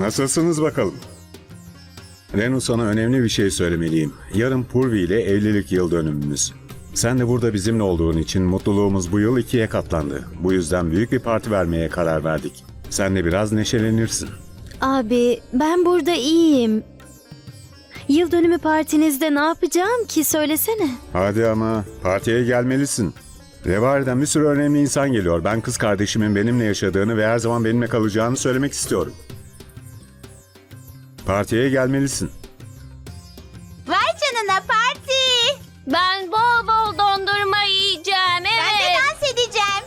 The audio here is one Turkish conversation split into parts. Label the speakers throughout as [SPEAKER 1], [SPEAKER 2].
[SPEAKER 1] Nasılsınız bakalım? Renu sana önemli bir şey söylemeliyim. Yarın Purvi ile evlilik yıl dönümümüz. Sen de burada bizimle olduğun için mutluluğumuz bu yıl ikiye katlandı. Bu yüzden büyük bir parti vermeye karar verdik. Sen de biraz neşelenirsin.
[SPEAKER 2] Abi ben burada iyiyim. Yıl dönümü partinizde ne yapacağım ki söylesene.
[SPEAKER 1] Hadi ama partiye gelmelisin. Revari'den bir sürü önemli insan geliyor. Ben kız kardeşimin benimle yaşadığını ve her zaman benimle kalacağını söylemek istiyorum. Partiye gelmelisin.
[SPEAKER 3] Vay canına parti.
[SPEAKER 2] Ben bol bol dondurma yiyeceğim
[SPEAKER 3] Ben de dans edeceğim.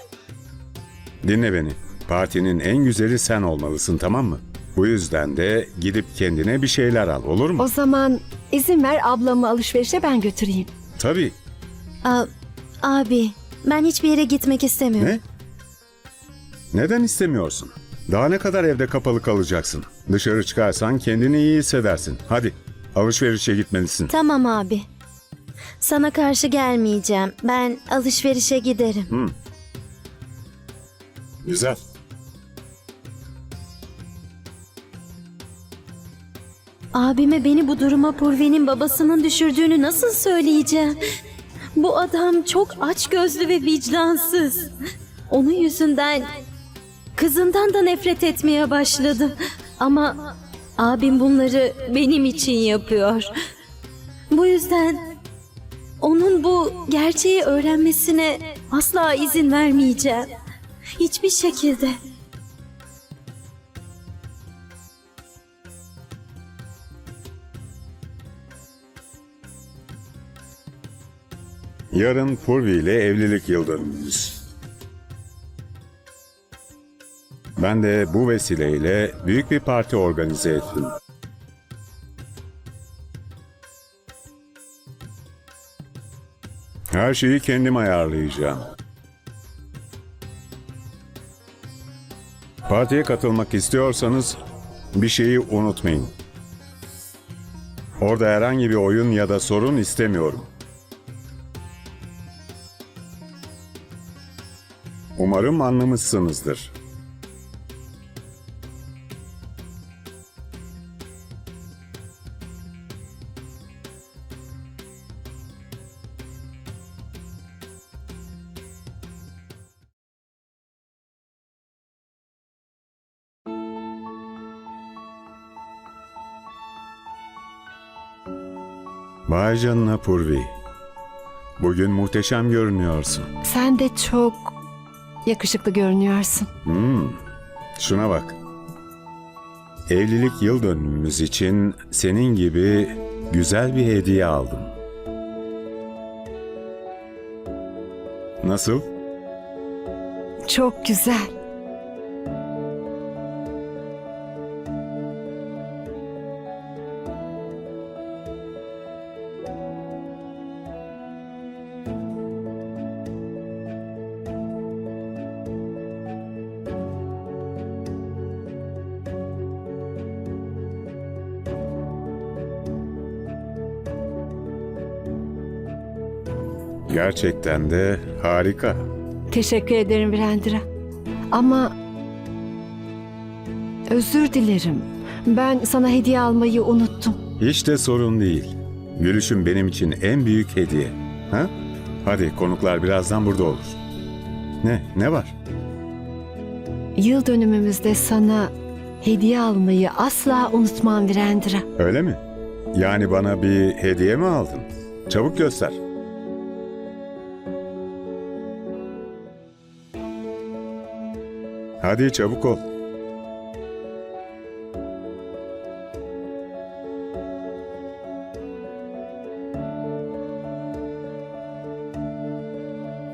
[SPEAKER 1] Dinle beni. Partinin en güzeli sen olmalısın tamam mı? Bu yüzden de gidip kendine bir şeyler al olur mu?
[SPEAKER 4] O zaman izin ver ablamı alışverişe ben götüreyim.
[SPEAKER 1] Tabii.
[SPEAKER 2] Aa, abi ben hiçbir yere gitmek istemiyorum.
[SPEAKER 1] Ne? Neden istemiyorsun? Daha ne kadar evde kapalı kalacaksın? Dışarı çıkarsan kendini iyi hissedersin. Hadi alışverişe gitmelisin.
[SPEAKER 2] Tamam abi. Sana karşı gelmeyeceğim. Ben alışverişe giderim.
[SPEAKER 1] Güzel.
[SPEAKER 2] Abime beni bu duruma Purvi'nin babasının düşürdüğünü nasıl söyleyeceğim? Bu adam çok açgözlü ve vicdansız. Onun yüzünden kızından da nefret etmeye başladım. Ama abim bunları benim için yapıyor. Bu yüzden onun bu gerçeği öğrenmesine asla izin vermeyeceğim. Hiçbir şekilde.
[SPEAKER 1] Yarın Purvi ile evlilik yıl Ben de bu vesileyle büyük bir parti organize ettim. Her şeyi kendim ayarlayacağım. Partiye katılmak istiyorsanız bir şeyi unutmayın. Orada herhangi bir oyun ya da sorun istemiyorum. Umarım anlamışsınızdır. Vay canına Purvi. Bugün muhteşem görünüyorsun.
[SPEAKER 4] Sen de çok yakışıklı görünüyorsun.
[SPEAKER 1] Hmm, şuna bak. Evlilik yıl dönümümüz için senin gibi güzel bir hediye aldım. Nasıl?
[SPEAKER 4] Çok güzel.
[SPEAKER 1] Gerçekten de harika.
[SPEAKER 4] Teşekkür ederim Virendra. Ama özür dilerim. Ben sana hediye almayı unuttum.
[SPEAKER 1] Hiç de sorun değil. Gülüşüm benim için en büyük hediye. Ha? Hadi konuklar birazdan burada olur. Ne? Ne var?
[SPEAKER 4] Yıl dönümümüzde sana hediye almayı asla unutmam Virendra.
[SPEAKER 1] Öyle mi? Yani bana bir hediye mi aldın? Çabuk göster. Hadi çabuk ol.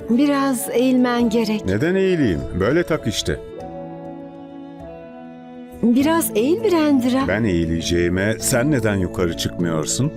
[SPEAKER 4] Biraz eğilmen gerek.
[SPEAKER 1] Neden eğileyim? Böyle tak işte.
[SPEAKER 4] Biraz eğil Virendra.
[SPEAKER 1] Ben eğileceğime sen neden yukarı çıkmıyorsun?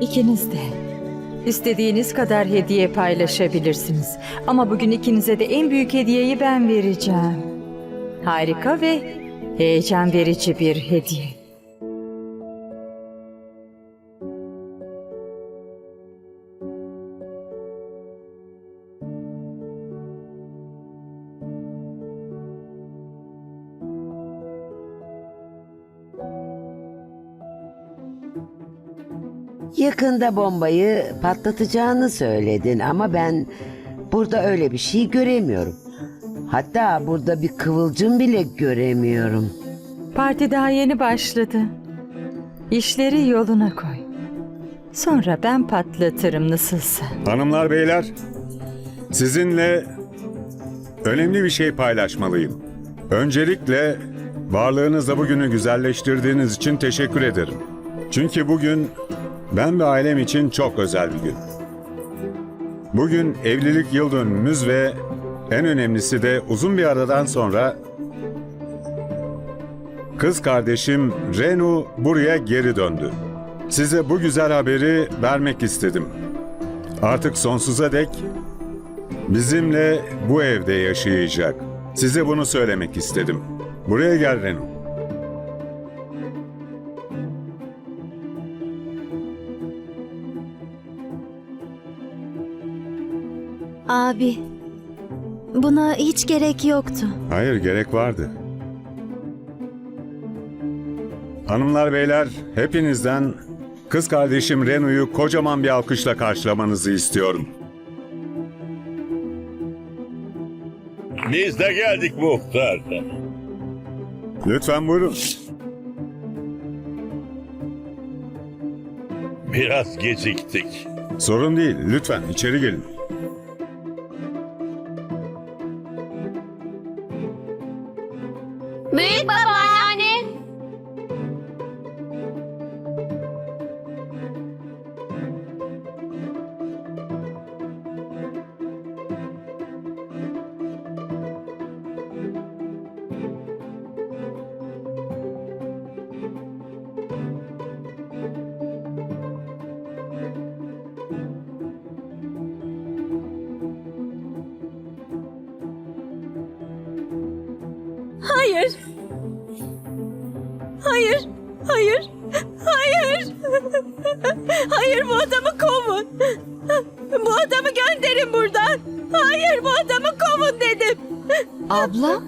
[SPEAKER 5] İkiniz de. İstediğiniz kadar hediye paylaşabilirsiniz. Ama bugün ikinize de en büyük hediyeyi ben vereceğim. Harika ve heyecan verici bir hediye.
[SPEAKER 6] Yakında bombayı patlatacağını söyledin ama ben burada öyle bir şey göremiyorum. Hatta burada bir kıvılcım bile göremiyorum.
[SPEAKER 5] Parti daha yeni başladı. İşleri yoluna koy. Sonra ben patlatırım nasılsa.
[SPEAKER 1] Hanımlar beyler, sizinle önemli bir şey paylaşmalıyım. Öncelikle varlığınızla bugünü güzelleştirdiğiniz için teşekkür ederim. Çünkü bugün ben ve ailem için çok özel bir gün. Bugün evlilik yıl dönümümüz ve en önemlisi de uzun bir aradan sonra kız kardeşim Renu buraya geri döndü. Size bu güzel haberi vermek istedim. Artık sonsuza dek bizimle bu evde yaşayacak. Size bunu söylemek istedim. Buraya gel Renu.
[SPEAKER 2] Abi, buna hiç gerek yoktu.
[SPEAKER 1] Hayır gerek vardı. Hanımlar beyler hepinizden kız kardeşim Renu'yu kocaman bir alkışla karşılamanızı istiyorum.
[SPEAKER 7] Biz de geldik muhtar.
[SPEAKER 1] Lütfen buyurun.
[SPEAKER 7] Biraz geciktik.
[SPEAKER 1] Sorun değil lütfen içeri gelin.
[SPEAKER 8] Hayır. Hayır. Hayır. Hayır. Hayır bu adamı kovun. Bu adamı gönderin buradan. Hayır bu adamı kovun dedim.
[SPEAKER 4] Abla?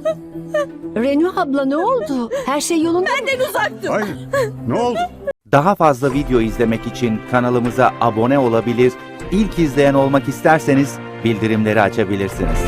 [SPEAKER 4] Renu abla ne oldu? Her şey yolunda mı?
[SPEAKER 8] Benden uzak dur.
[SPEAKER 1] Hayır ne oldu?
[SPEAKER 9] Daha fazla video izlemek için kanalımıza abone olabilir, ilk izleyen olmak isterseniz bildirimleri açabilirsiniz.